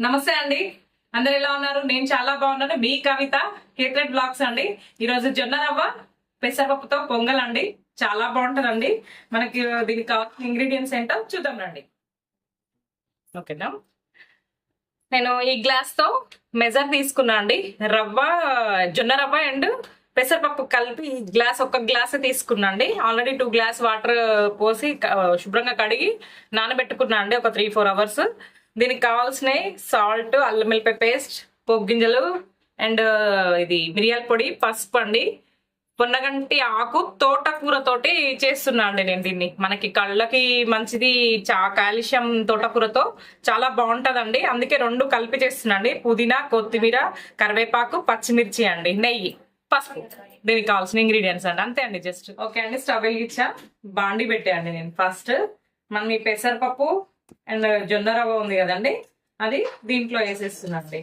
నమస్తే అండి. అందరు ఎలా ఉన్నారు? నేను చాలా బాగున్నాను. మీ కవిత కేట్రెడ్ బ్లాగ్స్ అండి. ఈరోజు జొన్న రవ్వ పెసరపప్పుతో పొంగల్ అండి. చాలా బాగుంటుందండి. మనకి దీనికి కావాల్సిన ఇంగ్రీడియంట్స్ ఏంటో చూద్దాం రండి. ఓకేనా? నేను ఈ గ్లాస్తో మెజర్ తీసుకున్నా అండి. రవ్వ జొన్న రవ్వ అండ్ పెసరపప్పు కలిపి ఈ గ్లాస్ ఒక గ్లాస్ తీసుకున్నా అండి. ఆల్రెడీ టూ గ్లాస్ వాటర్ పోసి శుభ్రంగా కడిగి నానబెట్టుకున్నా అండి. ఒక త్రీ ఫోర్ అవర్స్. దీనికి కావాల్సినవి సాల్ట్ అల్లం వెల్లిపాయ పేస్ట్ పోపు గింజలు అండ్ ఇది మిరియాల పొడి పసుపు అండి. పొన్నగంటి ఆకు తోటకూరతోటి చేస్తున్నా అండి నేను దీన్ని. మనకి కళ్ళకి మంచిది చా కాల్షియం తోటకూరతో చాలా బాగుంటుందండి. అందుకే రెండు కలిపి చేస్తున్నా అండి. పుదీనా కొత్తిమీర కరివేపాకు పచ్చిమిర్చి అండి. నెయ్యి పసుపు. దీనికి కావాల్సిన ఇంగ్రీడియంట్స్ అండి. అంతే అండి జస్ట్. ఓకే అండి స్టవ్ వెలిగించా. బాండి పెట్టేయండి నేను ఫస్ట్. మనం ఈ పెసరపప్పు అండ్ జొన్న రవ్వ ఉంది కదండి అది దీంట్లో వేసేస్తున్నాండి.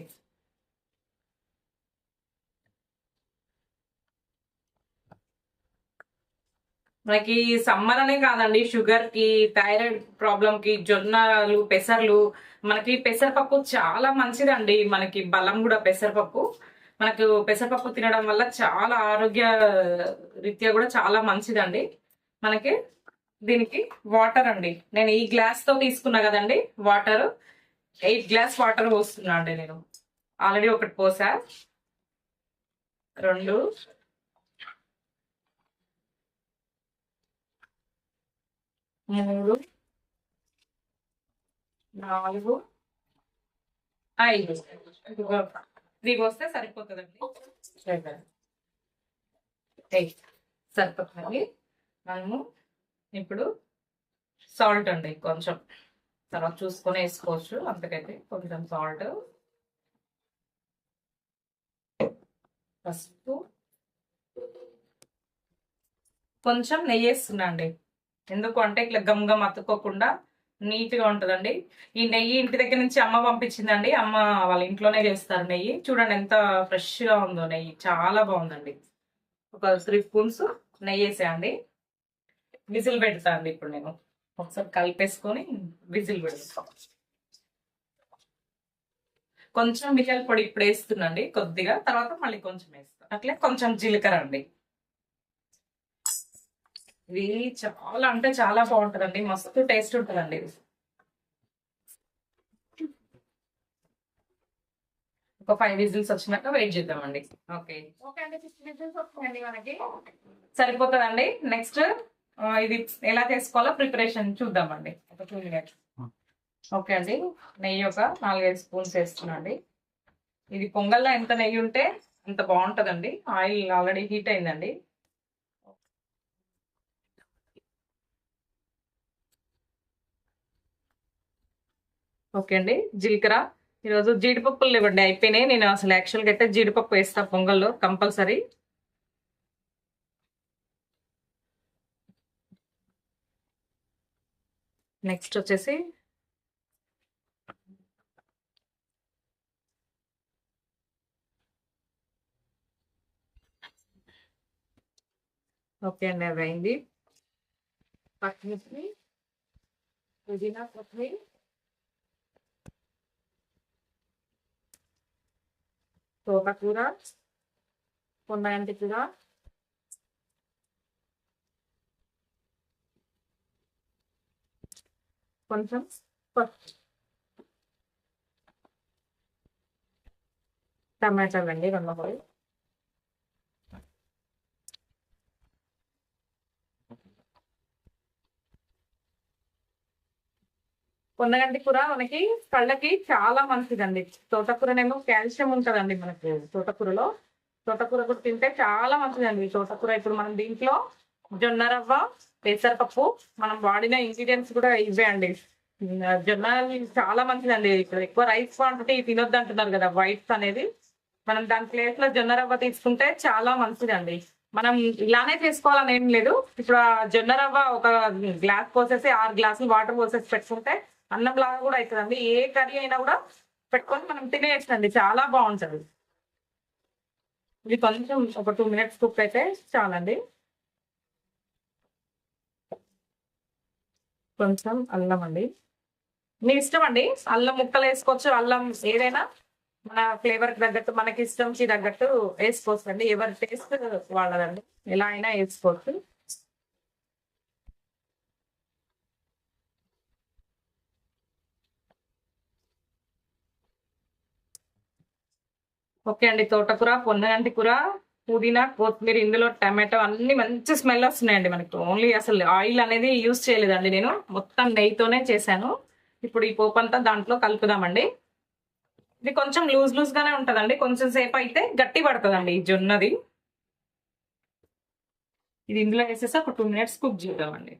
మనకి సమ్మర్ అనే కాదండి షుగర్కి థైరాయిడ్ ప్రాబ్లం కి జొన్నలు పెసర్లు మనకి పెసరపప్పు చాలా మంచిదండి. మనకి బలం కూడా పెసరపప్పు. మనకు పెసరపప్పు తినడం వల్ల చాలా ఆరోగ్య రీత్యా కూడా చాలా మంచిదండి. మనకి దీనికి వాటర్ అండి. నేను ఈ గ్లాస్తో తీసుకున్నా కదండి వాటర్. ఎయిట్ గ్లాస్ వాటర్ పోస్తున్నా అండి నేను. ఆల్రెడీ ఒకటి పోసా. రెండు. మూడు. నాలుగు. ఐదు. త్రీ పోస్తే సరిపోతుందండి. ఎయిట్ సరిపోతుంది. మనము ఇప్పుడు సాల్ట్ అండి కొంచెం. తర్వాత చూసుకొని వేసుకోవచ్చు. అంతకైతే కొంచెం సాల్ట్. పసుపు. కొంచెం నెయ్యి వేస్తున్నా అండి. ఎందుకు అంటే ఇట్లా గమ్ గమ్ అతుక్కోకుండా నీట్గా ఉంటుందండి. ఈ నెయ్యి ఇంటి దగ్గర నుంచి అమ్మ పంపించిందండి. అమ్మ వాళ్ళ ఇంట్లోనే చేస్తారు నెయ్యి. చూడండి ఎంత ఫ్రెష్గా ఉందో నెయ్యి. చాలా బాగుందండి. ఒక త్రీ స్పూన్స్ నెయ్యి వేసేయండి. విజిల్ పెడతా అండి ఇప్పుడు నేను. ఒకసారి కలిపేసుకొని విజిల్ పెడతాం. కొంచెం మిరియాల పొడి ఇప్పుడు వేస్తున్నాండి కొద్దిగా తర్వాత మళ్ళీ కొంచెం వేస్తాను అట్లే కొంచెం జీలకర్ర అండి. ఇది చాలా అంటే చాలా బాగుంటుందండి మస్తు టేస్ట్ ఉంటుందండి ఇది. ఒక ఫైవ్ విజిల్స్ వచ్చినాక వెయిట్ చేద్దామండి. ఓకే. ఓకే అండి సిక్స్ విజిల్స్ వస్తాయండి మనకి. సరిపోతుందండి. నెక్స్ట్ ఇది ఎలా చేసుకోవాలో ప్రిపరేషన్ చూద్దామండి. ఒక టూ మినిట్స్. ఓకే అండి. నెయ్యి ఒక నాలుగైదు స్పూన్స్ వేస్తున్నాండి. ఇది పొంగల్లో ఎంత నెయ్యి ఉంటే అంత బాగుంటుందండి. ఆయిల్ ఆల్రెడీ హీట్ అయిందండి. ఓకే అండి. జీలకర్ర. ఈరోజు జీడిపప్పులు ఇవ్వండి అయిపోయినాయి. నేను అసలు యాక్చువల్గా అయితే జీడిపప్పు వేస్తా పొంగల్లో కంపల్సరీ. నెక్స్ట్ వచ్చేసి ఓకే అండి అవి అయింది పచ్చిమిర్చి పుదీనా కొత్తిమీర. తోటకూర. పొన్నగంటి కూర. కొంచెం పసుపు. టమాటాలు అండి రెండు మూడు. పొన్నగంటి కూర మనకి కళ్ళకి చాలా మంచిదండి. తోటకూరనేమో కాల్షియం ఉంటుందండి మనకి తోటకూరలో. తోటకూర కూడా తింటే చాలా మంచిదండి. తోటకూర ఇప్పుడు మనం దీంట్లో జొన్న రవ్వ పెసరపప్పు మనం వాడిన ఇంగ్రీడియంట్స్ కూడా ఇవే అండి. జొన్న చాలా మంచిదండి. ఇప్పుడు ఎక్కువ రైస్ క్వాంటిటీ తినొద్దు అంటున్నారు కదా వైట్స్ అనేది. మనం దాని ప్లేస్లో జొన్న రవ్వ తీసుకుంటే చాలా మంచిదండి. మనం ఇలానే చేసుకోవాలని ఏం లేదు. ఇప్పుడు ఆ జొన్న రవ్వ ఒక గ్లాస్ పోసేసి ఆరు గ్లాసులు వాటర్ పోసేసి పెట్టుకుంటే అన్నం లాగా కూడా అవుతుందండి ఏ కర్రీ అయినా కూడా పెట్టుకొని మనం తినేయచ్చండి. చాలా బాగుంటుంది. ఇది కొంచెం ఒక టూ మినిట్స్ కుక్ అయితే చాలండి. కొంచెం అల్లం అండి. మీ ఇష్టం అండి? అల్లం ముక్కలు వేసుకోవచ్చు అల్లం ఏదైనా? మన ఫ్లేవర్ తగ్గట్టు మనకి ఇష్టంకి తగ్గట్టు వేసుకోవచ్చు అండి. ఎవరి టేస్ట్ వాళ్ళదండి. ఎలా అయినా వేసుకోవచ్చు. ఓకే అండి. తోటకూర పొన్నగంటి కూర. పుదీనా కొత్తిమీర ఇందులో టమాటో అన్ని మంచి స్మెల్ వస్తున్నాయండి మనకి. ఓన్లీ అసలు ఆయిల్ అనేది యూస్ చేయలేదండి నేను. మొత్తం నెయ్యితోనే చేశాను. ఇప్పుడు ఈ పోపు అంతా దాంట్లో కలుపుదామండి. ఇది కొంచెం లూజ్ లూజ్ గానే ఉంటదండి. కొంచెం సేపు అయితే గట్టి పడుతుందండి ఈ జొన్నది. ఇది ఇందులో వేసేసి ఒక టూ మినిట్స్ కుక్ చేద్దామండి.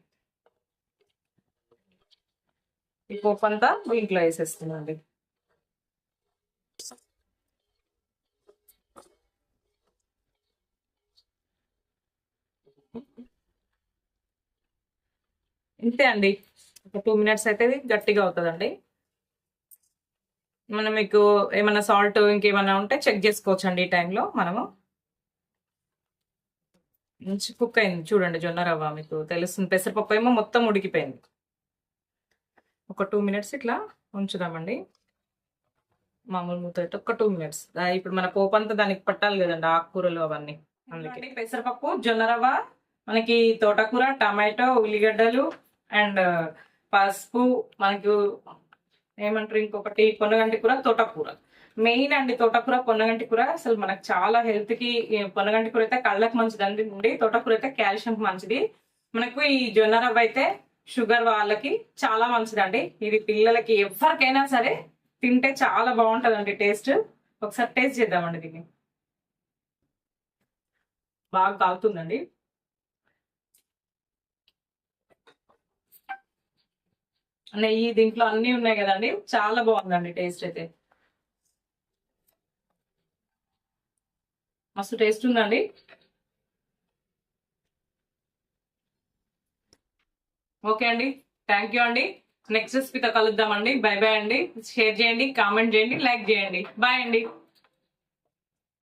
ఈ పోపు అంతా దీంట్లో వేసేస్తుందండి ఇంతే అండి. ఒక టూ మినిట్స్ అయితే ఇది గట్టిగా అవుతుందండి. మనం మీకు ఏమైనా సాల్ట్ ఇంకేమైనా ఉంటే చెక్ చేసుకోవచ్చు అండి ఈ టైంలో మనము. మంచి కుక్ అయింది. చూడండి జొన్న రవ్వ మీకు తెలుస్తుంది. పెసరపప్పు ఏమో మొత్తం ఉడికిపోయింది. ఒక టూ మినిట్స్ ఇట్లా ఉంచుదామండి. మామూలు మూత ఒక టూ మినిట్స్ ఇప్పుడు మన పోపు అంతా దానికి పట్టాలి కదండి ఆకుకూరలు అవన్నీ. అందుకే. పెసరపప్పు జొన్న రవ్వ మనకి తోటకూర టమాటో ఉల్లిగడ్డలు అండ్ పసుపు మనకు ఏమంటారు ఇంకొకటి పొన్నగంటి కూర తోటకూర. మెయిన్ అండి తోటకూర పొన్నగంటి కూర. అసలు మనకు చాలా హెల్త్కి పొన్నగంటి కూర అయితే కళ్ళకు మంచిది అండి తోటకూర అయితే కాల్షియం మంచిది. మనకు ఈ జొన్న రవ్వ అయితే షుగర్ వాళ్ళకి చాలా మంచిదండి. ఇది పిల్లలకి ఎవరికైనా సరే తింటే చాలా బాగుంటుందండి టేస్ట్. ఒకసారి టేస్ట్ చేద్దామండి దీన్ని. బాగా కాలుతుందండి. నెయ్యి దీంట్లో అన్ని ఉన్నాయి కదండి. చాలా బాగుందండి టేస్ట్ అయితే. మస్తు టేస్ట్ ఉందండి. ఓకే అండి. థ్యాంక్ యూ అండి. నెక్స్ట్ రెసిపీతో కలుద్దామండి. బై బై అండి. షేర్ చేయండి కామెంట్ చేయండి లైక్ చేయండి. బాయ్ అండి.